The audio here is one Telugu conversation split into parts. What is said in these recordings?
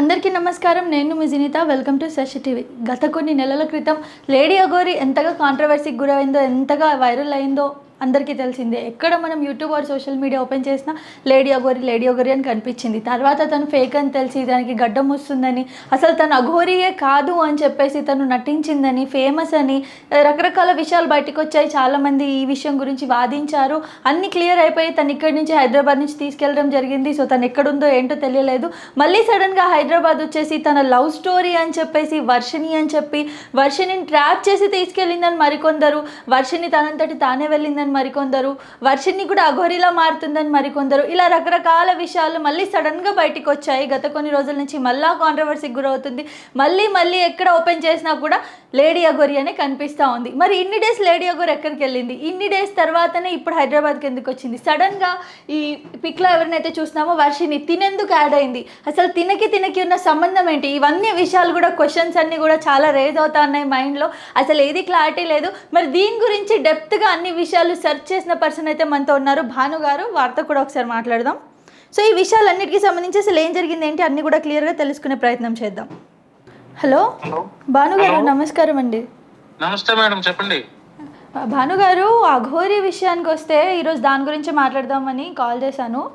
అందరికీ నమస్కారం. నేను మీ Jinitha. Welcome to Sashi TV. గత కొన్ని నెలల క్రితం లేడీ అగోరి ఎంతగా కాంట్రవర్సీకి గురైందో ఎంతగా వైరల్ అయిందో అందరికీ తెలిసిందే. ఎక్కడ మనం YouTube or social media open చేసినా లేడీ అఘోరి లేడీ అఘోరి అని కనిపించింది. తర్వాత తను ఫేక్ అని తెలిసి దానికి గడ్డం వస్తుందని అసలు తను అఘోరియే కాదు అని చెప్పేసి తను నటించిందని ఫేమస్ అని రకరకాల విషయాలు బయటకు వచ్చాయి చాలామంది ఈ విషయం గురించి వాదించారు. అన్ని క్లియర్ అయిపోయి తను ఇక్కడి నుంచి హైదరాబాద్ నుంచి తీసుకెళ్ళడం జరిగింది. సో తను ఎక్కడుందో ఏంటో తెలియలేదు. మళ్ళీ సడన్గా హైదరాబాద్ వచ్చేసి తన లవ్ స్టోరీ అని చెప్పేసి వర్షిని అని చెప్పి వర్షిని ట్రాప్ చేసి తీసుకెళ్ళిందని మరికొందరు. వర్షిని తనంతటి తానే వెళ్ళిందని మరికొందరు వర్షిని కూడా అఘోరిలా మారుతుందని మరికొందరు. ఇలా రకరకాల విషయాలు మళ్ళీ సడన్గా బయటికి వచ్చాయి. గత కొన్ని రోజుల నుంచి మళ్ళా కాంట్రవర్సీకి గురవుతుంది. మళ్ళీ మళ్ళీ ఎక్కడ ఓపెన్ చేసినా కూడా లేడీ అఘోరి అనే కనిపిస్తూ ఉంది. మరి ఇన్ని డేస్ లేడీ అఘోరి ఎక్కడికి వెళ్ళింది? ఇన్ని డేస్ తర్వాతనే ఇప్పుడు హైదరాబాద్కి ఎందుకు వచ్చింది? సడన్గా ఈ పిక్లో ఎవరినైతే చూస్తున్నామో వర్షిని తినేందుకు యాడ్ అయింది? అసలు తినకి తినకి ఉన్న సంబంధం ఏంటి? ఇవన్నీ విషయాలు కూడా క్వశ్చన్స్ అన్నీ కూడా చాలా రేజ్ అవుతా ఉన్నాయి మైండ్లో అసలు ఏది క్లారిటీ లేదు. మరి దీని గురించి డెప్త్గా అన్ని విషయాలు సెర్చ్ చేసిన పర్సన్ అయితే మనతో ఉన్నారు. భాను గారు వారితో కూడా ఒకసారి మాట్లాడదాం. సో ఈ విషయాలన్నిటికీ సంబంధించి అసలు ఏం జరిగింది ఏంటి అన్నీ కూడా క్లియర్గా తెలుసుకునే ప్రయత్నం చేద్దాం. హలో? హలో. భాను గారు Hello. నమస్కారం అండి. నమస్తే మేడం చెప్పండి. భాను గారు అఘోరి విషయానికి వస్తే ఈరోజు దాని గురించి మాట్లాడదామని కాల్ చేశాను.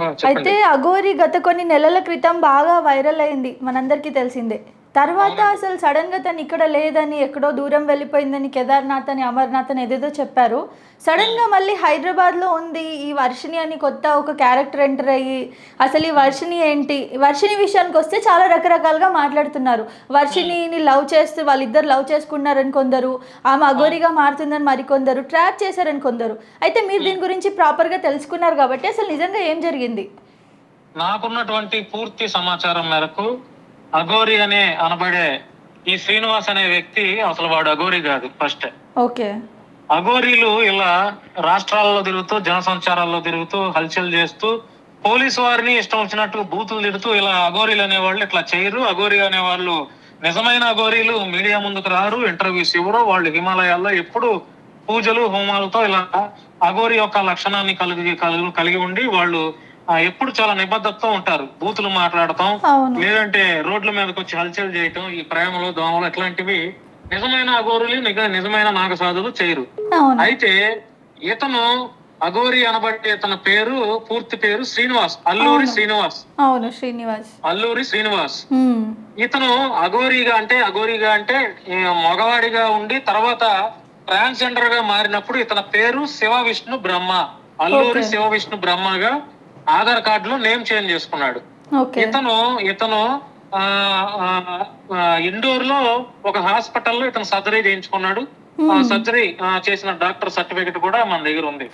అయితే అఘోరి గత కొన్ని నెలల క్రితం బాగా వైరల్ అయింది మనందరికీ తెలిసిందే. తర్వాత అసలు సడన్గా తను ఇక్కడ లేదని ఎక్కడో దూరం వెళ్ళిపోయిందని కేదార్నాథ్ అని అమర్నాథ్ అని ఏదేదో చెప్పారు. సడన్గా మళ్ళీ హైదరాబాద్లో ఉంది ఈ వర్షిని అని కొత్త ఒక క్యారెక్టర్ ఎంటర్ అయ్యి అసలు ఈ వర్షిని ఏంటి? వర్షిని విషయానికి వస్తే చాలా రకరకాలుగా మాట్లాడుతున్నారు. వర్షినిని లవ్ చేస్తూ వాళ్ళిద్దరు లవ్ చేసుకున్నారని కొందరు ఆమె అఘోరిగా మారుతుందని మరికొందరు ట్రాప్ చేశారని కొందరు. అయితే మీరు దీని గురించి ప్రాపర్గా తెలుసుకున్నారు కాబట్టి అసలు నిజంగా ఏం జరిగింది? నాకున్నటువంటి పూర్తి సమాచారం మేరకు అఘోరి అనే అనబడే ఈ శ్రీనివాస్ అనే వ్యక్తి అసలు వాడు అఘోరి కాదు ఫస్ట్ ఓకే. అఘోరీలు ఇలా రాష్ట్రాల్లో తిరుగుతూ జనసంచారాల్లో తిరుగుతూ హల్చల్ చేస్తూ పోలీసు వారిని ఇష్టం వచ్చినట్టు బూతులు తిడుతూ ఇలా అఘోరీలు అనేవాళ్ళు ఇట్లా చేయరు. అఘోరి అనేవాళ్ళు నిజమైన అఘోరీలు మీడియా ముందుకు రారు ఇంటర్వ్యూస్ ఇవ్వరు. వాళ్ళు హిమాలయాల్లో ఎప్పుడు పూజలు హోమాలతో ఇలా అఘోరి యొక్క లక్షణాన్ని కలిగి కలిగి కలిగి ఉండి వాళ్ళు ఎప్పుడు చాలా నిబద్ధతతో ఉంటారు. బూతులు మాట్లాడటం లేదంటే రోడ్ల మీదకి వచ్చి హల్చల్ చేయటం ఈ ప్రేమలు దోమలు ఇట్లాంటివి నిజమైన అఘోరులు నిజ- నిజమైన నాగసాధులు చేయరు. అయితే ఇతను అఘోరి అనబడే ఇతని పేరు పూర్తి పేరు శ్రీనివాస్ అల్లూరి శ్రీనివాస్. అవును శ్రీనివాస్. అల్లూరి శ్రీనివాస్. ఇతను అఘోరిగా అంటే అఘోరిగా అంటే మగవాడిగా ఉండి తర్వాత ట్రాన్స్జెండర్గా మారినప్పుడు ఇతని పేరు శివ విష్ణు బ్రహ్మ. అల్లూరి. శివ విష్ణు బ్రహ్మగా ఆధార్ కార్డులో నేమ్ చేంజ్ చేసుకున్నాడు. ఇతను ఇతను ఇండోర్లో ఒక హాస్పిటల్లో ఇతను సర్జరీ చేయించుకున్నాడు. ఆ సర్జరీ చేసిన డాక్టర్ సర్టిఫికెట్ కూడా మన దగ్గర ఉంది.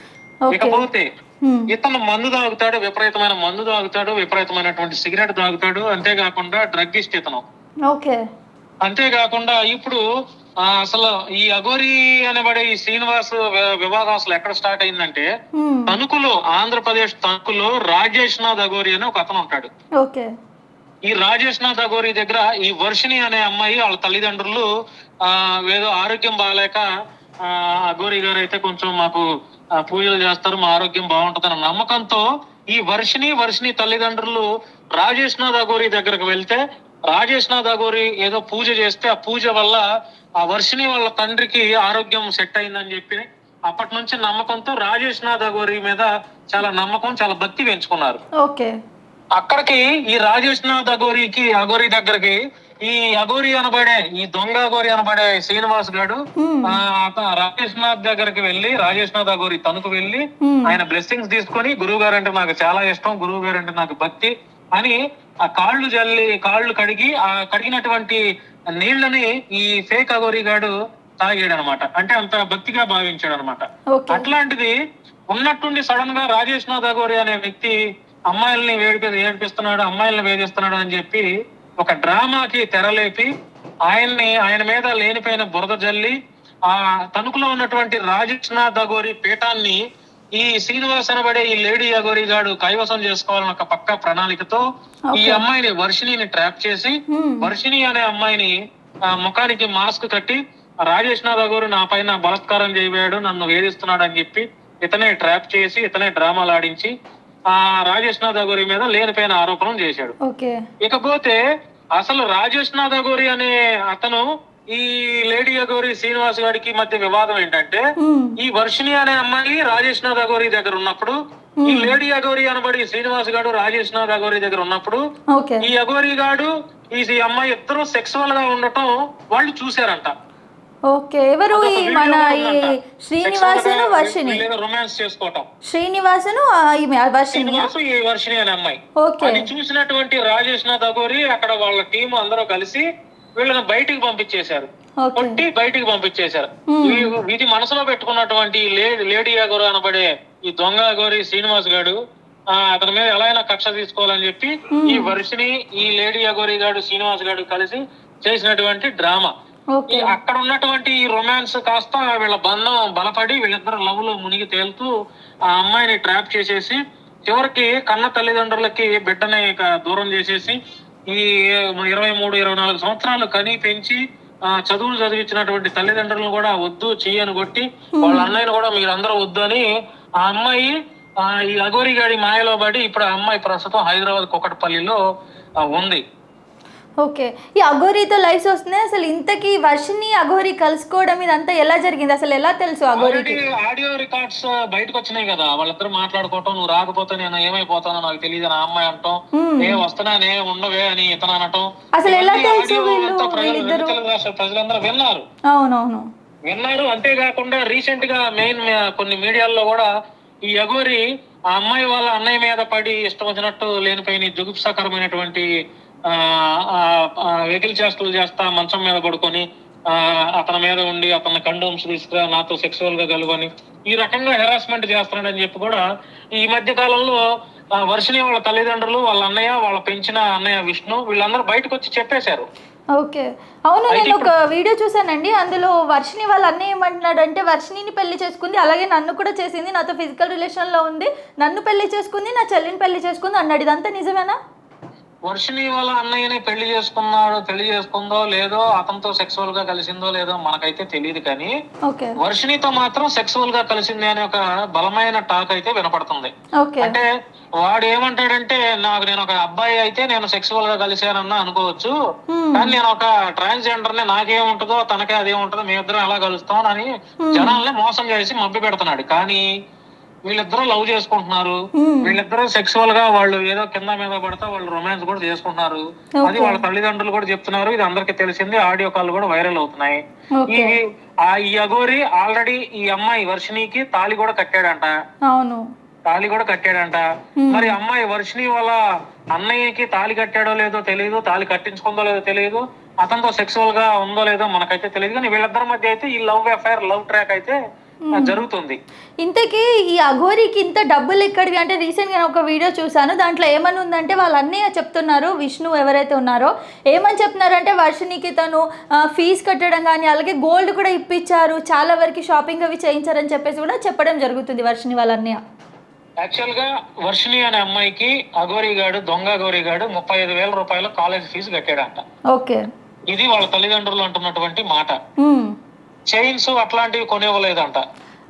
ఇకపోతే హ్మ్. ఇతను మందు తాగుతాడు విపరీతమైన మందు తాగుతాడు విపరీతమైనటువంటి సిగరెట్ తాగుతాడు అంతేకాకుండా డ్రగ్గిస్ట్ ఇతను. ఓకే. అంతేకాకుండా ఇప్పుడు అసలు ఈ అఘోరి అనబడే ఈ శ్రీనివాస్ వివాదం అసలు ఎక్కడ స్టార్ట్ అయిందంటే. తణుకులో ఆంధ్రప్రదేశ్ తణుకులో రాజేష్ నాథ్ అఘోరి అని ఒక అతను ఉంటాడు ఈ రాజేష్ నాథ్ అఘోరి దగ్గర ఈ వర్షిణి అనే అమ్మాయి వాళ్ళ తల్లిదండ్రులు ఆ ఏదో ఆరోగ్యం బాగాలేక ఆ, అఘోరి గారు అయితే కొంచెం మాకు పూజలు చేస్తారు మా ఆరోగ్యం బాగుంటుందన్న నమ్మకంతో ఈ వర్షిణి వర్షిణి తల్లిదండ్రులు రాజేష్ నాథ్ అఘోరి దగ్గరకు వెళ్తే రాజేష్ నాథ్ ఏదో పూజ చేస్తే ఆ పూజ వల్ల ఆ వర్షిణి వాళ్ళ తండ్రికి ఆరోగ్యం సెట్ అయిందని చెప్పి అప్పటి నుంచి నమ్మకంతో రాజేష్ నాథ్ మీద చాలా నమ్మకం చాలా భక్తి పెంచుకున్నారు. ఓకే. అక్కడికి ఈ రాజేష్ నాథ్ అఘోరికి అఘోరి దగ్గరికి ఈ అఘోరి అనబడే ఈ దొంగ అఘోరి అనబడే శ్రీనివాస్ గారు రాజేష్ నాథ్ దగ్గరికి వెళ్ళి రాజేష్ నాథ్ అఘోరి తణుకు వెళ్ళి. ఆయన బ్లెస్సింగ్స్ తీసుకొని గురువు గారు అంటే నాకు చాలా ఇష్టం గురువు గారు అంటే నాకు భక్తి అని ఆ కాళ్ళు జల్లి కాళ్ళు కడిగి ఆ కడిగినటువంటి నీళ్ళని ఈ ఫేక్ అఘోరి గాడు తాగాడు అనమాట అంటే అంత భక్తిగా భావించాడు అనమాట అట్లాంటిది ఉన్నట్టుండి సడన్గా రాజేష్ నాథ్ అఘోరి అనే వ్యక్తి అమ్మాయిల్ని వేడిపి ఏడిపిస్తున్నాడు అమ్మాయిల్ని వేధిస్తున్నాడు అని చెప్పి ఒక డ్రామాకి తెరలేపి ఆయన్ని ఆయన మీద లేనిపోయిన బురద జల్లి ఆ తణుకులో ఉన్నటువంటి రాజేష్ నాథ్ అఘోరి పీఠాన్ని ఈ శ్రీనివాస్ అనబడే ఈ లేడీ అఘోరి గాడు కైవసం చేసుకోవాలని ఒక పక్క ప్రణాళికతో ఈ. అమ్మాయిని వర్షిణిని ట్రాప్ చేసి. వర్షిణి అనే అమ్మాయిని ముఖానికి మాస్క్ కట్టి రాజేష్ నాథ్ గారు నా పైన బలాత్కారం చేయబోయాడు నన్ను వేధిస్తున్నాడు అని చెప్పి ఇతనే ట్రాప్ చేసి ఇతనే డ్రామాలు ఆడించి ఆ రాజేష్ నాథ్ అగోరి మీద లేనిపోయిన ఆరోపణలు చేశాడు ఇకపోతే అసలు రాజేష్ నాథ్ అగోరి అనే అతను ఈ లేడీ అగోరి శ్రీనివాస్ గారికి మధ్య వివాదం ఏంటంటే. ఈ వర్షిణి అనే అమ్మాయి రాజేష్ నాథ్ అగోరి దగ్గర ఉన్నప్పుడు ఈ లేడీ అగోరి అనబడి శ్రీనివాస్ గారు రాజేష్ నాథ్ అగోరి దగ్గర ఉన్నప్పుడు ఈ అగోరి గాడు ఈ అమ్మాయి ఇద్దరు సెక్సువల్గా ఉండటం వాళ్ళు చూసారంట ఓకే. ఎవరు ఈ మన ఈ శ్రీనివాసను వర్షిని రొమాన్స్ చేసుకోవటం. శ్రీనివాసను ఈమె వర్షిని ఈ వర్షిణి అనే అమ్మాయి. ఓకే. చూసినటువంటి రాజేష్ నాథ్ అగోరి అక్కడ వాళ్ళ టీం అందరూ కలిసి వీళ్ళని బయటికి పంపించేశారు. కొట్టి బయటికి పంపించేశారు. ఇది మనసులో పెట్టుకున్నటువంటి లేడీ అగోరు అనబడే ఈ దొంగ అగోరి శ్రీనివాస్ గాడు ఆ, అతని మీద ఎలా అయినా కక్ష తీసుకోవాలని చెప్పి ఈ వర్షిని ఈ లేడీ అగోరి గాడు శ్రీనివాస్ గాడు కలిసి చేసినటువంటి డ్రామా. అక్కడ ఉన్నటువంటి ఈ రొమాన్స్ కాస్త వీళ్ళ బంధం బలపడి వీళ్ళిద్దరు లవ్లో మునిగి తేలుతూ ఆ అమ్మాయిని ట్రాప్ చేసేసి చివరికి కన్న తల్లిదండ్రులకి బిడ్డని దూరం చేసేసి ఈ ఇరవై మూడు ఇరవై నాలుగు సంవత్సరాలు కని పెంచి ఆ చదువులు చదివించినటువంటి తల్లిదండ్రులను కూడా వద్దు చెయ్యని కొట్టి వాళ్ళ అన్నయ్యను కూడా మీరందరూ వద్దు అని ఆ అమ్మాయి ఆ ఈ అగోరి గాడి మాయలో పడి ఇప్పుడు ఆ అమ్మాయి ప్రస్తుతం హైదరాబాద్ కుకట్పల్లిలో ఉంది. ఓకే. ఈ అఘోరీతో లైఫ్స్ వస్తున్నాయి. అసలు ఇంతకీ వర్షిని అఘోరి కలుసుకోవడం ఇదంతా ఎలా జరిగింది? అసలు ఎలా తెలుసు అఘోరికి? ఆడియో రికార్డ్స్ బయటకు వచ్చినాయి కదా. వాళ్ళిద్దరు మాట్లాడుకోవటం నువ్వు రాకపోతే నేను ఏమైపోతానో నాకు తెలియదు ఆ అమ్మాయి అంటాం. Hmm. ఏ వస్తున్నానే ఉండవే అని ఇతను అనటం. అసలు ఎలా తెలుసు ప్రజలందరూ విన్నారు. అవునవును. విన్నారు. అంతేకాకుండా రీసెంట్గా మెయిన్ కొన్ని మీడియాల్లో కూడా ఈ అగోరి ఆ అమ్మాయి వాళ్ళ అన్నయ్య మీద పడి ఇష్టం వచ్చినట్టు లేనిపోయిన జుగుప్సాకరమైనటువంటి వెకిలి చేష్టలు చేస్తా మంచం మీద పడుకొని ఆ, అతని మీద ఉండి అతని కండోమ్స్ తీసుకురా నాతో సెక్సువల్గా కలువని ఈ రకంగా హెరాస్మెంట్ చేస్తున్నాడని చెప్పి కూడా ఈ మధ్య కాలంలో ఆ, వర్షిణి వాళ్ళ తల్లిదండ్రులు వాళ్ళ అన్నయ్య వాళ్ళ పెంచిన అన్నయ్య విష్ణు వీళ్ళందరూ బయటకు వచ్చి చెప్పేశారు. ఓకే. అవును నేను ఒక వీడియో చూసానండి అందులో వర్షిని వాళ్ళ అన్నయ్య ఏమంటున్నాడు అంటే వర్షినిని పెళ్ళి చేసుకుంది అలాగే నన్ను కూడా చేసింది నాతో ఫిజికల్ రిలేషన్లో ఉంది నన్ను పెళ్ళి చేసుకుంది నా చెల్లిని పెళ్ళి చేసుకుంది అన్నాడు. ఇదంతా నిజమేనా? వర్షిని వాళ్ళ అన్నయ్యని పెళ్ళి చేసుకున్నాడు పెళ్ళి చేసుకుందో లేదో అతనితో సెక్సువల్గా కలిసిందో లేదో మనకైతే తెలియదు కానీ వర్షినితో మాత్రం సెక్సువల్గా కలిసింది అనే ఒక బలమైన టాక్ అయితే వినపడుతుంది. అంటే వాడు ఏమంటాడంటే నాకు నేను ఒక అబ్బాయి అయితే నేను సెక్సువల్గా కలిశానన్నా అనుకోవచ్చు. కానీ నేను ఒక ట్రాన్స్జెండర్ని నాకేముంటుందో తనకే అదే ఉంటుందో మీ ఇద్దరం ఎలా కలుస్తాం అని జనాల్ని మోసం చేసి మభ్య పెడుతున్నాడు. కానీ వీళ్ళిద్దరూ లవ్ చేసుకుంటున్నారు. వీళ్ళిద్దరూ సెక్సువల్గా వాళ్ళు ఏదో కింద మీద పడితే వాళ్ళు రొమాన్స్ కూడా చేసుకుంటున్నారు. అది వాళ్ళ తల్లిదండ్రులు కూడా చెప్తున్నారు. ఇది అందరికీ తెలిసింది. ఆడియో కాల్ కూడా వైరల్ అవుతున్నాయి. ఆ ఈ అగోరి ఆల్రెడీ ఈ అమ్మాయి వర్షినికి తాళి కూడా కట్టాడంట. అవును. తాళి కూడా కట్టాడంట. మరి అమ్మాయి వర్షిని వాళ్ళ అన్నయ్యకి తాళి కట్టాడో లేదో తెలియదు తాళి కట్టించుకుందో లేదో తెలియదు అతనితో సెక్సువల్గా ఉందో లేదో మనకైతే తెలియదు కానీ వీళ్ళిద్దరి మధ్య అయితే ఈ లవ్ అఫైర్ లవ్ ట్రాక్ అయితే జరుగుతుంది. ఇంతకీ ఈ అఘోరికి ఇంత డబ్బులు ఎక్కడివి? అంటే రీసెంట్గా నేను ఒక వీడియో చూశాను. దాంట్లో ఏమని ఉందంటే వాళ్ళ అన్నయ్య చెప్తున్నారు విష్ణు ఎవరైతే ఉన్నారో. ఏమని చెప్తున్నారంటే వర్షినికి తను ఫీజు కట్టడం కానీ అలాగే గోల్డ్ కూడా ఇప్పించారు చాలా వరకు షాపింగ్ అవి చేయించారని చెప్పేసి కూడా చెప్పడం జరుగుతుంది వర్షిని వాళ్ళ అన్నయ్య యాక్చువల్గా వర్షిని అనే అమ్మాయికి అగోరి గాడు దొంగ అగోరి గాడు ముప్పై ఐదు వేల రూపాయల కాలేజ్ ఫీజు కట్టాడంట. ఓకే. ఇది వాళ్ళ తల్లిదండ్రులు అంటున్నటువంటి మాట. చైన్స్ అట్లాంటివి కొనివ్వలేదంట.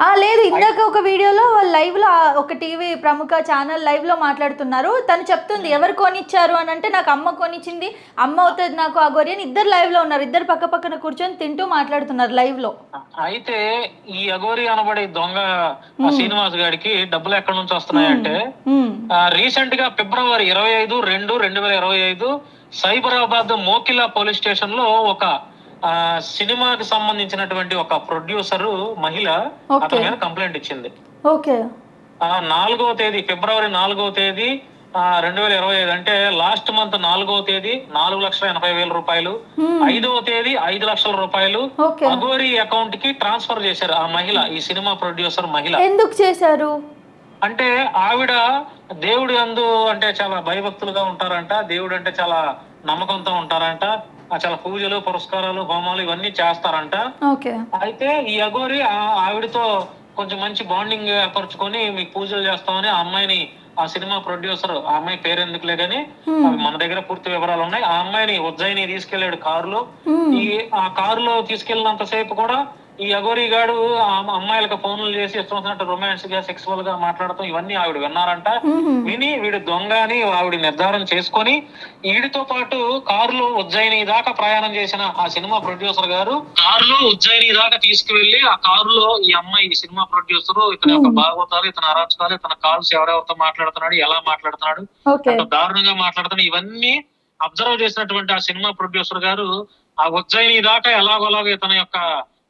ఆ, లేదు ఇందాక ఒక వీడియోలో వాళ్ళు లైవ్లో ఆ ఒక టీవీ ప్రముఖ ఛానల్ లైవ్లో మాట్లాడుతున్నారు. తను చెప్తుంది ఎవరు కొనిచ్చారు? అని అంటే నాకు అమ్మ కొనిచ్చింది. అమ్మ అవుతుంది నాకు ఆ అని ఇద్దరు లైవ్లో ఉన్నారు. ఇద్దరు పక్క పక్కన కూర్చొని తింటూ మాట్లాడుతున్నారు లైవ్లో. అయితే ఈ అగోరి అనబడే దొంగ శ్రీనివాస్ గారికి డబ్బులు ఎక్కడి నుంచి వస్తున్నాయంటే. రీసెంట్గా ఫిబ్రవరి ఇరవై ఐదు రెండు రెండు వేల ఇరవై ఐదు సైబరాబాద్ మోకిలా పోలీస్ స్టేషన్లో ఒక ఆ, సినిమాకి సంబంధించినటువంటి ఒక ప్రొడ్యూసర్ మహిళ. అతని మీద కంప్లైంట్ ఇచ్చింది. ఓకే. ఆ నాలుగవ తేదీ ఫిబ్రవరి నాలుగవ తేదీ రెండు వేల ఇరవై ఐదు అంటే లాస్ట్ మంత్ నాలుగవ తేదీ నాలుగు లక్షల ఎనభై వేల రూపాయలు. ఐదవ తేదీ ఐదు లక్షల రూపాయలు అగోరి అకౌంట్కి ట్రాన్స్ఫర్ చేశారు ఆ మహిళ ఈ సినిమా ప్రొడ్యూసర్ మహిళ. ఎందుకు చేశారు? అంటే ఆవిడ దేవుడి అందు అంటే చాలా భయభక్తులుగా ఉంటారంట దేవుడు అంటే చాలా నమ్మకంతో ఉంటారంట. ఆ చాలా పూజలు పురస్కారాలు హోమాలు ఇవన్నీ చేస్తారంట. ఓకే. అయితే ఈ అగోరి ఆ- ఆవిడతో కొంచెం మంచి బాండింగ్ ఏర్పరచుకొని మీకు పూజలు చేస్తామని ఆ అమ్మాయిని ఆ సినిమా ప్రొడ్యూసర్ ఆ అమ్మాయి పేరు ఎందుకులే గాని మన దగ్గర పూర్తి వివరాలు ఉన్నాయి. ఆ అమ్మాయిని ఉజ్జయిని తీసుకెళ్ళాడు కారులో. ఈ ఆ కారులో తీసుకెళ్ళినంత సేపు కూడా ఈ అగోరి గాడు ఆ అమ్మాయిలకు ఫోన్లు చేసి ఇష్టం రొమాన్స్గా సెక్సువల్గా మాట్లాడటం ఇవన్నీ ఆవిడ విన్నారంట. విని వీడు దొంగ అని ఆవిడ నిర్ధారణ చేసుకొని వీడితో పాటు కారులో ఉజ్జయిని దాకా ప్రయాణం చేసిన ఆ సినిమా ప్రొడ్యూసర్ గారు కారులో ఉజ్జయిని దాకా తీసుకువెళ్ళి ఆ కారులో ఈ అమ్మాయి ఈ సినిమా ప్రొడ్యూసర్ ఇతని యొక్క భాగవతాలు ఇతని అరాచకాలు ఇతని కాల్స్ ఎవరెవరితో మాట్లాడుతున్నాడు ఎలా మాట్లాడుతున్నాడు అంత దారుణంగా మాట్లాడుతున్నాడు ఇవన్నీ అబ్జర్వ్ చేసినటువంటి ఆ సినిమా ప్రొడ్యూసర్ గారు ఆ ఉజ్జయిని దాకా ఎలాగోలాగో ఇతని యొక్క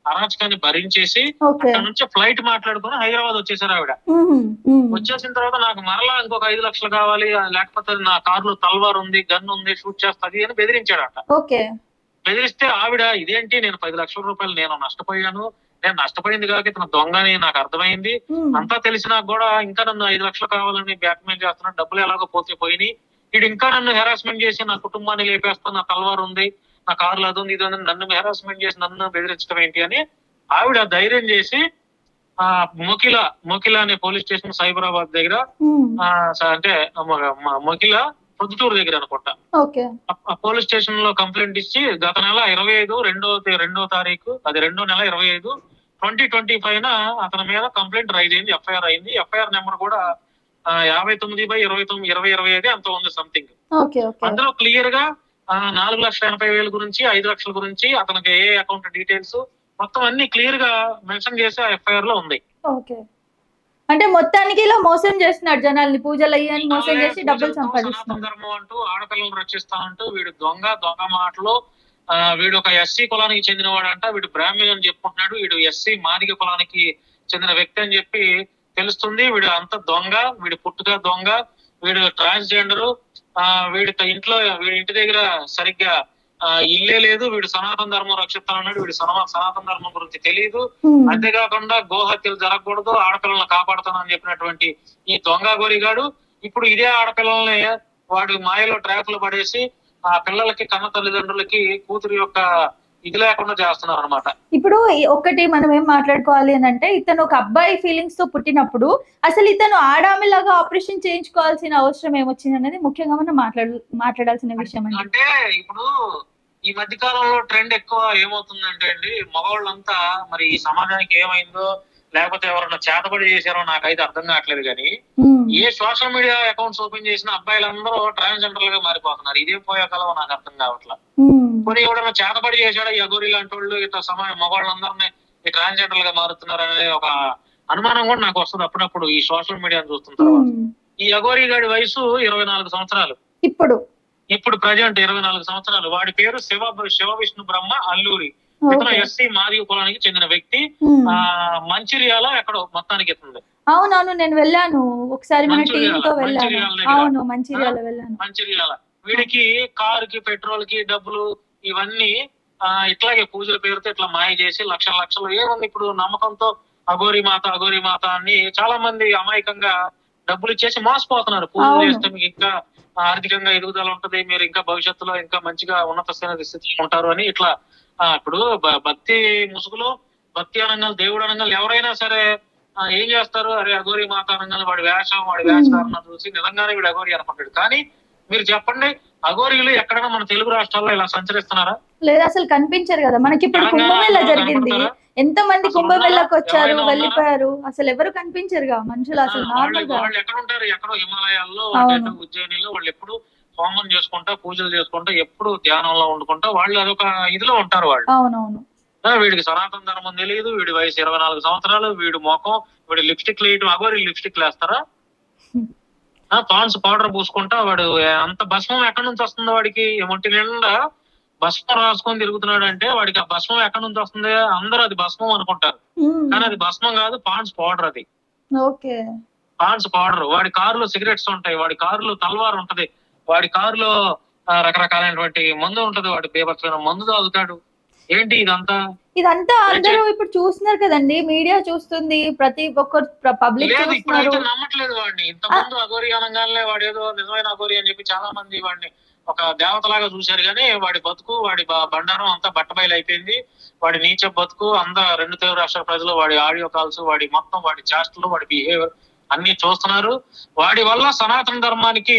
అరాచకాన్ని భరించేసి అక్కడ నుంచి ఫ్లైట్ మాట్లాడుకొని హైదరాబాద్ వచ్చేసారు ఆవిడ. వచ్చేసిన తర్వాత నాకు మరలా ఇంకొక ఐదు లక్షలు కావాలి లేకపోతే నా కారులో తల్వార్ ఉంది గన్ ఉంది షూట్ చేస్తుంది అని బెదిరించాడట. ఓకే. బెదిరిస్తే ఆవిడ ఇదేంటి నేను పది లక్షల రూపాయలు నేను నష్టపోయాను నేను నష్టపోయింది కాక ఇతను దొంగని నాకు అర్థమైంది. అంతా తెలిసినా కూడా ఇంకా నన్ను ఐదు లక్షలు కావాలని బ్లాక్ మెయిల్ చేస్తున్నా డబ్బులు ఎలాగో పోతే పోయినాయి. వీడు ఇంకా నన్ను హెరాస్మెంట్ చేసి నా కుటుంబాన్ని లేపేస్తా నా తలవారు ఉంది నా కార్లు అది ఉంది ఇది ఉంది నన్ను హెరాస్మెంట్ చేసి నన్ను బెదిరించడం ఏంటి అని ఆవిడ ధైర్యం చేసి ఆ మొకిల మొకిల అనే పోలీస్ స్టేషన్ సైబరాబాద్ దగ్గర స- అంటే మొకిల పొద్దుటూరు దగ్గర అనుకుంటా. పోలీస్ స్టేషన్లో కంప్లైంట్ ఇచ్చి గత నెల ఇరవై ఐదు రెండో రెండో తారీఖు అది రెండో నెల ఇరవై ఐదు ట్వంటీ ట్వంటీ పైన అతని మీద కంప్లైంట్ రైజ్ అయింది ఎఫ్ఐఆర్ అయింది. ఎఫ్ఐఆర్ నెంబర్ కూడా యాభై తొమ్మిది బై ఇరవై తొమ్మిది ఇరవై ఇరవై ఐదు అంత ఉంది సంథింగ్ అందులో క్లియర్గా నాలుగు లక్షల ఎనభై వేల గురించి ఐదు లక్షల గురించి అతనికి ఏ అకౌంట్ డీటెయిల్స్ మొత్తం అన్ని క్లియర్గా మెన్షన్ చేసి ఆ ఎఫ్ఐఆర్లో ఉంది. అంటే మొత్తానికి ఇలా మోసం చేస్తున్నాడు జనాల్ని పూజలు అయ్యని మోసం చేసి డబ్బులు సంపాదిస్తున్నాడు ధర్మం అంటూ ఆడపిల్లలను రక్షిస్తానంటూ వీడు దొంగ దొంగ మాటలు వీడు ఒక ఎస్సీ కులానికి చెందినవాడంట వీడు బ్రాహ్మణ్ అని చెప్పుకుంటున్నాడు వీడు ఎస్సీ మాదిగ కులానికి చెందిన వ్యక్తి అని చెప్పి తెలుస్తుంది. వీడు అంత దొంగ వీడు పుట్టుక దొంగ వీడు ట్రాన్స్జెండర్ ఆ వీడి ఇంట్లో వీడి ఇంటి దగ్గర సరిగ్గా ఆ, ఇల్లే లేదు. వీడు సనాతన ధర్మం రక్షిస్తానన్నాడు. వీడు సనా- సనాతన ధర్మం గురించి తెలియదు. అంతేకాకుండా గోహత్యలు జరగకూడదు. ఆడపిల్లలను కాపాడుతానని చెప్పినటువంటి ఈ దొంగ గోరిగాడు ఇప్పుడు ఇదే ఆడపిల్లల్ని వాడు మాయలో ట్రాప్లో పడేసి ఆ పిల్లలకి కన్న తల్లిదండ్రులకి కూతురు యొక్క ఇది లేకుండా చేస్తున్నారు అనమాట ఇప్పుడు ఈ ఒక్కటి మనం ఏం మాట్లాడుకోవాలి అని అంటే ఇతను ఒక అబ్బాయి ఫీలింగ్స్తో పుట్టినప్పుడు అసలు ఇతను ఆడామిలాగా ఆపరేషన్ చేయించుకోవాల్సిన అవసరం ఏమొచ్చింది అనేది ముఖ్యంగా మనం మాట్లాడు మాట్లాడాల్సిన విషయం అంటే ఇప్పుడు ఈ మధ్య కాలంలో ట్రెండ్ ఎక్కువ ఏమవుతుందంటే అండి మగవాళ్ళంతా మరి ఈ సమాజానికి ఏమైందో లేకపోతే ఎవరన్నా చేతబడి చేశారో నాకైతే అర్థం కావట్లేదు కానీ. ఏ సోషల్ మీడియా అకౌంట్స్ ఓపెన్ చేసిన అబ్బాయిలందరూ ట్రాన్స్జెండర్గా మారిపోతున్నారు. ఇదే పోయే కాలం నాకు అర్థం కావట్లేదు మ్మ్. కొన్ని ఎవడన్నా చేతబడి చేశాడు? ఈ అగోరి లాంటి వాళ్ళు ఇట్లా సమాజం మగవాళ్ళందరినీ ఈ ట్రాన్స్జెండర్గా మారుతున్నారు అనే ఒక అనుమానం కూడా నాకు వస్తుంది అప్పుడప్పుడు ఈ సోషల్ మీడియాను చూస్తున్న తర్వాత. ఈ అగోరి గాడి వయసు ఇరవై నాలుగు సంవత్సరాలు. ఇప్పుడు? ఇప్పుడు ప్రజెంట్ ఇరవై నాలుగు సంవత్సరాలు. వాడి పేరు శివ శివ విష్ణు బ్రహ్మ అల్లూరి. ఇతను ఎస్సీ మాదిగ కులానికి చెందిన వ్యక్తి. ఆ మంచిర్యాల ఎక్కడో మొత్తానికి ఎత్తుంది. అవునవును నేను వెళ్ళాను. ఒకసారి మన మంచిర్యాల, టీమ్తో వెళ్ళాను. అవును మంచిర్యాల వెళ్ళాను. మంచిర్యాల. వీడికి కారు కి పెట్రోల్కి డబ్బులు ఇవన్నీ ఆ ఇట్లాగే పూజల పేరుతో ఇట్లా మాయ చేసి లక్షల లక్షలు. ఏముంది ఇప్పుడు నమ్మకంతో అఘోరి మాత అఘోరి మాత అని చాలా మంది అమాయకంగా డబ్బులు ఇచ్చేసి మోసపోతున్నారు. పూజలు. చేస్తే మీకు ఇంకా ఆర్థికంగా ఎదుగుదల ఉంటది మీరు ఇంకా భవిష్యత్తులో ఇంకా మంచిగా ఉన్నత స్థితి స్థితిలో ఉంటారు అని ఇట్లా ఇప్పుడు భ- భక్తి ముసుగులో భక్తి అనంగాలు దేవుడు అనగానే ఎవరైనా సరే ఏం చేస్తారు? అరే అఘోరి మాత అనగానే వాడి వేషం వాడి వేషధారణ చూసి నిజంగానే వీడు అఘోరి అనుకుంటాడు. కానీ మీరు చెప్పండి అఘోరీలు ఎక్కడైనా మన తెలుగు రాష్ట్రాల్లో ఇలా సంచరిస్తున్నారా? లేదు అసలు కనిపించారు కదా. మనకి ఇప్పుడు కుంభమేళ జరిగింది? ఎంత మంది కుంభమేళకు? వచ్చారు? వెళ్ళిపోయారు? అసలు ఎవరు కనిపించరుగా మనుషులు అసలు నార్మల్గా. ఎక్కడ ఉంటారు? ఎక్కడో హిమాలయాల్లో ఉజ్జయినిలో వాళ్ళు ఎప్పుడు హోమం చేసుకుంటా పూజలు చేసుకుంటా ఎప్పుడు ధ్యానంలో వండుకుంటా వాళ్ళు అదొక ఇదిలో ఉంటారు వాళ్ళు. అవునవును. వీడికి సనాతన ధర్మం తెలియదు వీడి వయసు ఇరవై నాలుగు సంవత్సరాలు వీడి ముఖం వీడి లిప్స్టిక్ వేయటం అగోరి లిప్స్టిక్ వేస్తారా? ఆ, పాన్స్ పౌడర్ పూసుకుంటా వాడు అంత భస్మం ఎక్కడి నుంచి వస్తుంది వాడికి? ఒంటి నిండా భస్మం రాసుకొని తిరుగుతున్నాడు అంటే వాడికి ఆ భస్మం ఎక్కడి నుంచి వస్తుంది? అందరూ అది భస్మం అనుకుంటారు. కానీ అది భస్మం కాదు పాన్స్ పౌడర్ అది. ఓకే. Pond's powder. వాడి కారులో సిగరెట్స్ ఉంటాయి. వాడి కారులో తల్వార్ ఉంటది. వాడి కారులో రకరకాలైనటువంటి మందు ఉంటది. వాడి బీభత్సమైన మందు తాగుతాడు? ఏంటి ఇదంతా? ఇదంతా అందరూ ఇప్పుడు చూస్తున్నారు కదండి. మీడియా చూస్తుంది. ప్రతి ఒక్కరు పబ్లిక్ నమ్మట్లేదు వాడిని. ఇంత ముందు అఘోరి అనగానే వాడు ఏదో నిజమైన అఘోరి అని చెప్పి చాలా మంది వాడిని ఒక దేవతలాగా చూశారు కానీ వాడి బతుకు వాడి బండారం అంతా బట్టబయలు అయిపోయింది. వాడి నీచ బతుకు అంతా రెండు తెలుగు రాష్ట్ర ప్రజలు వాడి ఆడియో కాల్స్ వాడి మొత్తం వాడి చేష్టలు వాడి బిహేవియర్ అన్ని చూస్తున్నారు. వాడి వల్ల సనాతన ధర్మానికి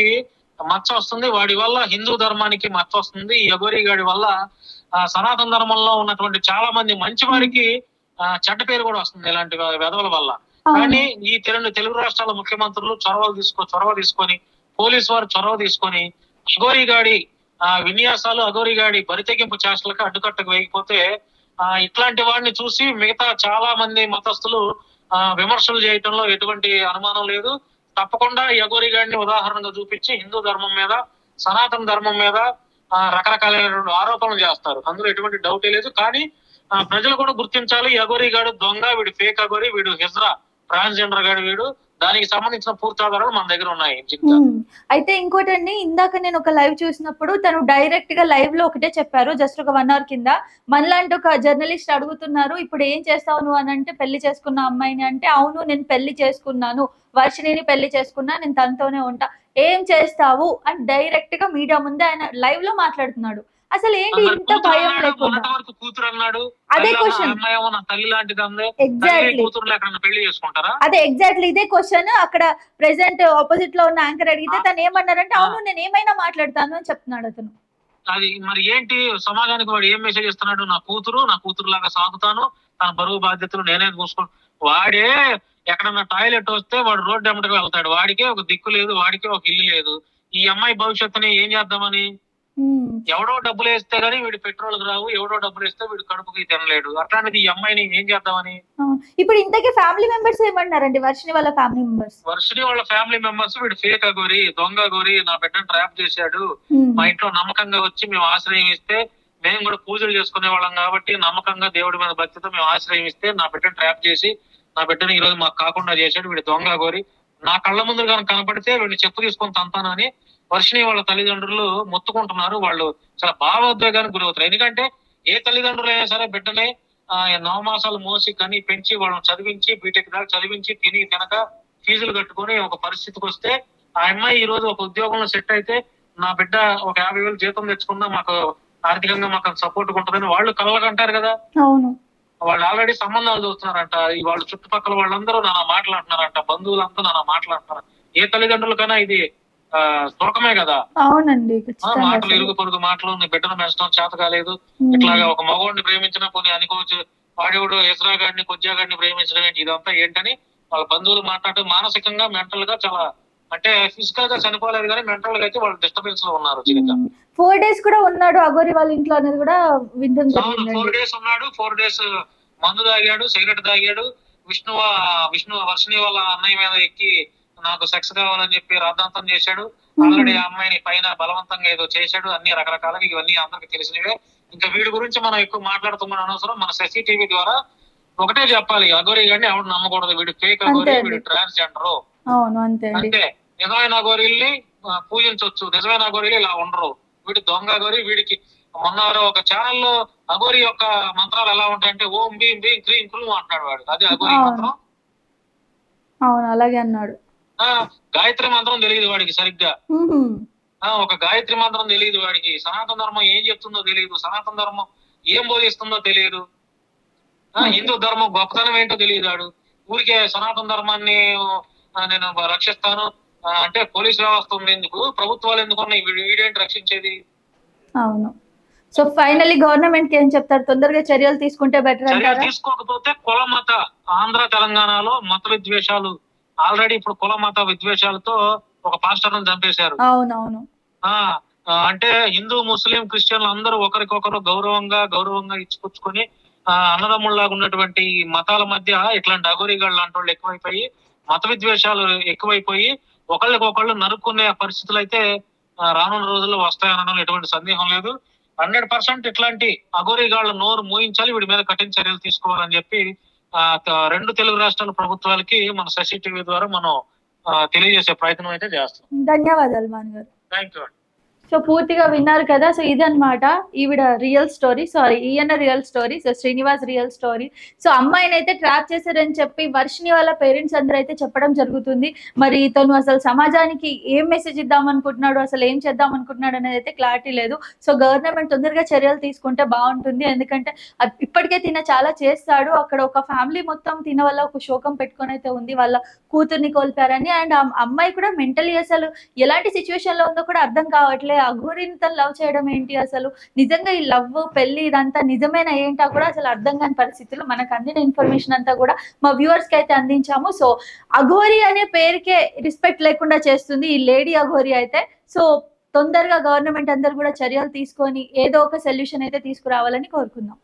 మచ్చ వస్తుంది. వాడి వల్ల హిందూ ధర్మానికి మచ్చ వస్తుంది. ఈ అఘోరి గాడి వల్ల ఆ సనాతన ధర్మంలో ఉన్నటువంటి చాలా మంది మంచి వారికి చెడ్డ పేరు కూడా వస్తుంది ఇలాంటి వెధవల వల్ల. కానీ ఈ తెలుగు తెలుగు రాష్ట్రాల ముఖ్యమంత్రులు చొరవలు తీసుకో చొరవ తీసుకొని పోలీసు వారు చొరవ తీసుకొని అఘోరిగాడి ఆ విన్యాసాలు అఘోరిగాడి బరితెగింపు చేష్టలకు అడ్డుకట్టకు వేయకపోతే ఆ ఇట్లాంటి వాడిని చూసి మిగతా చాలా మంది మతస్థులు ఆ విమర్శలు చేయటంలో ఎటువంటి అనుమానం లేదు. తప్పకుండా ఈ అఘోరిగాడిని ఉదాహరణగా చూపించి హిందూ ధర్మం మీద సనాతన ధర్మం మీద ఆ, రకరకాలైనటువంటి ఆరోపణలు చేస్తారు. అందులో ఎటువంటి డౌట్ లేదు. కానీ ప్రజలు కూడా గుర్తించాలి అఘోరిగాడు దొంగ వీడు ఫేక్ అఘోరి వీడు హిజ్రా ట్రాన్స్జెండర్ గాడు వీడు. దానికి సంబంధించిన పూర్తి ఆధారాలు మన దగ్గర ఉన్నాయి అయితే ఇంకోటండి ఇందాక నేను ఒక లైవ్ చూసినప్పుడు తను డైరెక్ట్గా లైవ్లో ఒకటే చెప్పారు జస్ట్ ఒక వన్ అవర్ కింద. మనలాంటి ఒక జర్నలిస్ట్ అడుగుతున్నారు ఇప్పుడు ఏం చేస్తావు నువ్వు అని అంటే పెళ్ళి చేసుకున్న అమ్మాయిని అంటే అవును నేను పెళ్ళి చేసుకున్నాను. వర్షిణిని పెళ్ళి చేసుకున్నా నేను తనతోనే ఉంటా. ఏం చేస్తావు? అని డైరెక్ట్గా మీడియా ముందే ఆయన లైవ్లో మాట్లాడుతున్నాడు. అసలు ఏంటి ఇంత భయం లేకుండా? కూతురు అన్నాడు. అదే క్వశ్చన్ తల్లి లాంటిది ఎగ్జాక్ట్లీ పెళ్ళి చేసుకుంటారా? అదే ఎగ్జాక్ట్లీ ఇదే క్వశ్చన్ అక్కడ ప్రెసెంట్ ఆపోజిట్లో ఉన్న యాంకర్ అడిగితే. తను ఏమన్నారంటే అవును నేను ఏమైనా మాట్లాడతాను అని చెప్తున్నాడు అతను. అది మరి ఏంటి? సమాజానికి వాడు ఏం మెసేజ్ ఇస్తున్నాడు? నా కూతురు నా కూతురు లాగా సాగుతాను. తన బరువు బాధ్యతలు నేనే చూసుకో వాడే ఎక్కడన్నా టాయిలెట్ వస్తే వాడు రోడ్డు ఎమ్మటికి వెళ్తాడు. వాడికే ఒక దిక్కు లేదు వాడికే ఒక ఇల్లు లేదు. ఈ అమ్మాయి భవిష్యత్తుని ఏం చేద్దామని. ఎవడో డబ్బులు వేస్తే గానీ వీడు పెట్రోల్ రావు ఎవడో డబ్బులు వేస్తే వీడు కడుపుకి తినలేడు. అట్లాంటిది ఈ అమ్మాయిని ఏం చేద్దామని. ఇప్పుడు ఇంతకీ ఫ్యామిలీ మెంబర్స్ ఏమన్నారండి? వర్షిని వాళ్ళ ఫ్యామిలీ మెంబర్స్. వర్షిని వాళ్ళ ఫ్యామిలీ మెంబర్స్ వీడు ఫేక్ అగోరి దొంగ గోరి నా బిడ్డను ట్రాప్ చేశాడు. మా ఇంట్లో నమ్మకంగా వచ్చి మేము ఆశ్రయం ఇస్తే మేము కూడా పూజలు చేసుకునే వాళ్ళం కాబట్టి నమ్మకంగా దేవుడి మీద భక్తితో మేము ఆశ్రయం ఇస్తే నా బిడ్డను ట్రాప్ చేసి నా బిడ్డను ఈ రోజు మాకు కాకుండా చేశాడు వీడు దొంగ గోరి నా కళ్ళ ముందు కనపడితే వీడిని చెప్పు తీసుకొని తంతానని వర్షిని వాళ్ళ తల్లిదండ్రులు మొత్తుకుంటున్నారు. వాళ్ళు చాలా భావోద్వేగానికి గురవుతారు. ఎందుకంటే ఏ తల్లిదండ్రులు అయినా సరే బిడ్డని ఆ, నవమాసాలు మోసి కని పెంచి వాళ్ళని చదివించి బీటెక్ దాకా చదివించి తిని తినక ఫీజులు కట్టుకొని ఒక పరిస్థితికి వస్తే ఆ అమ్మాయి ఈ రోజు ఒక ఉద్యోగంలో సెట్ అయితే నా బిడ్డ ఒక యాభై వేలు జీతం తెచ్చుకున్నా మాకు ఆర్థికంగా మాకు సపోర్ట్ ఉంటుందని వాళ్ళు కలగంటారు కదా. వాళ్ళు ఆల్రెడీ సంబంధాలు చూస్తున్నారంట. ఈ వాళ్ళ చుట్టుపక్కల వాళ్ళందరూ నాన్న మాట్లాడుతున్నారంట బంధువులంతా నాన్న మాట్లాడుతున్నారు ఏ తల్లిదండ్రులకైనా ఇది సుఖమే కదా. అవునండి మాటలు. ఇరుగు పొరుగు మాటలు నీ బిడ్డను పెంచడం చేత కాలేదు. ఇట్లాగా ఒక మగవాడిని ప్రేమించినా కొన్ని అనుకోవచ్చు వాడేవాడు కొజ్జా గాడిని ప్రేమించడం ఏంటి? ఇదంతా ఏంటని వాళ్ళ బంధువులు మాట్లాడుతూ మానసికంగా మెంటల్గా చాలా అంటే ఫిజికల్గా చనిపోలేదు కానీ మెంటల్గా అయితే వాళ్ళు డిస్టర్బెన్స్లో ఉన్నారు ఫోర్ డేస్ కూడా ఉన్నాడు అగోరి వాళ్ళ ఇంట్లో అనేది కూడా జరిగిందండి. ఫోర్ డేస్ ఉన్నాడు. ఫోర్ డేస్ మందు తాగాడు సిగరెట్ తాగాడు. విష్ణు విష్ణు వర్షిని వాళ్ళ అన్నయ్య మీద ఎక్కి నాకు సెక్స్ కావాలని చెప్పి రాద్ధాంతం చేశాడు. ఆల్రెడీ ఆ అమ్మాయిని పైన బలవంతంగా ఏదో చేశాడు. అన్ని రకరకాలుగా ఇవన్నీ అందరికి తెలిసినవే. ఇంకా వీడి గురించి మనం ఎక్కువ మాట్లాడుతున్న అనవసరం. మన శశి టీవీ ద్వారా ఒకటే చెప్పాలి. అగోరి గారిని ఎవరు నమ్మకూడదు? వీడు ఫేక్ అగోరి. వీడు అంతే అండి. అంతే. నిజమైన అగోరీల్ని పూజించవచ్చు నిజమైన అగోరీలు ఇలా ఉండరు. వీడి దొంగ అగోరి వీడికి మొన్న ఒక ఛానల్లో అగోరి యొక్క మంత్రాలు ఎలా ఉంటాయంటే ఓం భీం భీం క్రీం క్రూం అంటున్నాడు వాడు. అదే అగోరి. మంత్రం. అవును అలాగే అన్నాడు. గాయత్రి మంత్రం తెలియదు వాడికి సరిగ్గా. ఒక గాయత్రి మంత్రం తెలియదు వాడికి. సనాతన ధర్మం ఏం చెప్తుందో తెలియదు. సనాతన ధర్మం ఏం బోధిస్తుందో తెలియదు. ఆ, హిందూ ధర్మం గొప్పతనం ఏంటో తెలియదు వాడు. ఊరికే సనాతన ధర్మాన్ని నేను రక్షిస్తాను. అంటే పోలీస్ వ్యవస్థ ఉంది ఎందుకు? ప్రభుత్వాలు ఎందుకు ఉన్నాయి? వీడు- వీడేంటి రక్షించేది? అవును. సో ఫైనల్లీ గవర్నమెంట్కి ఏం చెప్తారు? తొందరగా చర్యలు తీసుకుంటే బెటర్ తీసుకోకపోతే కుల మత ఆంధ్ర తెలంగాణలో మత విద్వేషాలు ఆల్రెడీ ఇప్పుడు కుల మత విద్వేషాలతో ఒక పాస్టర్ చంపేశారు. అవునవును. అంటే హిందూ ముస్లిం క్రిస్టియన్లు అందరూ ఒకరికొకరు గౌరవంగా గౌరవంగా ఇచ్చిపుచ్చుకొని అన్నదమ్ముల్లాగా ఉన్నటువంటి మతాల మధ్య ఇట్లాంటి అగోరిగాళ్ళు లాంటి వాళ్ళు ఎక్కువైపోయి మత విద్వేషాలు ఎక్కువైపోయి ఒకళ్ళకొకళ్ళు నరుక్కునే పరిస్థితులు అయితే రానున్న రోజుల్లో వస్తాయనడంలో ఎటువంటి సందేహం లేదు. హండ్రెడ్ పర్సెంట్ ఇట్లాంటి అగోరిగాళ్ళ నోరు మూయించాలి వీడి మీద కఠిన చర్యలు తీసుకోవాలని చెప్పి ఆ రెండు తెలుగు రాష్ట్రాల ప్రభుత్వాలకి మన టీవీ ద్వారా మనం తెలియజేసే ప్రయత్నం అయితే చేస్తాం ధన్యవాదాలు మాన్ గారు థ్యాంక్ యూ సో పూర్తిగా విన్నారు కదా. సో ఇదనమాట ఈవిడ రియల్ స్టోరీ సారీ ఈయన real story so Srinivas real story so అమ్మాయిని అయితే ట్రాప్ చేశారని చెప్పి వర్షిని వాళ్ళ పేరెంట్స్ అందరూ అయితే చెప్పడం జరుగుతుంది. మరి ఇతను అసలు సమాజానికి ఏం మెసేజ్ ఇద్దాం అనుకుంటున్నాడు? అసలు ఏం చేద్దాం అనుకుంటున్నాడు అనేది అయితే క్లారిటీ లేదు. సో గవర్నమెంట్ తొందరగా చర్యలు తీసుకుంటే బాగుంటుంది. ఎందుకంటే ఇప్పటికే తిన చాలా చేస్తాడు. అక్కడ ఒక ఫ్యామిలీ మొత్తం తిన వల్ల ఒక శోకం పెట్టుకొని అయితే ఉంది. వాళ్ళ కూతుర్ని కోల్పారని. అండ్ ఆ అమ్మాయి కూడా మెంటలీ అసలు ఎలాంటి సిచ్యువేషన్లో ఉందో కూడా అర్థం కావట్లే. అఘోరిని తను లవ్ చేయడం ఏంటి అసలు? నిజంగా ఈ లవ్ పెళ్ళి ఇదంతా నిజమేనా ఏంటా కూడా అసలు అర్థం కాని పరిస్థితులు మనకు అందిన ఇన్ఫర్మేషన్ అంతా కూడా మా వ్యూవర్స్కి అయితే అందించాము. సో అఘోరి అనే పేరుకే రెస్పెక్ట్ లేకుండా చేస్తుంది ఈ లేడీ అఘోరి అయితే. సో తొందరగా గవర్నమెంట్ అందరు కూడా చర్యలు తీసుకొని ఏదో ఒక సొల్యూషన్ అయితే తీసుకురావాలని కోరుకుందాం.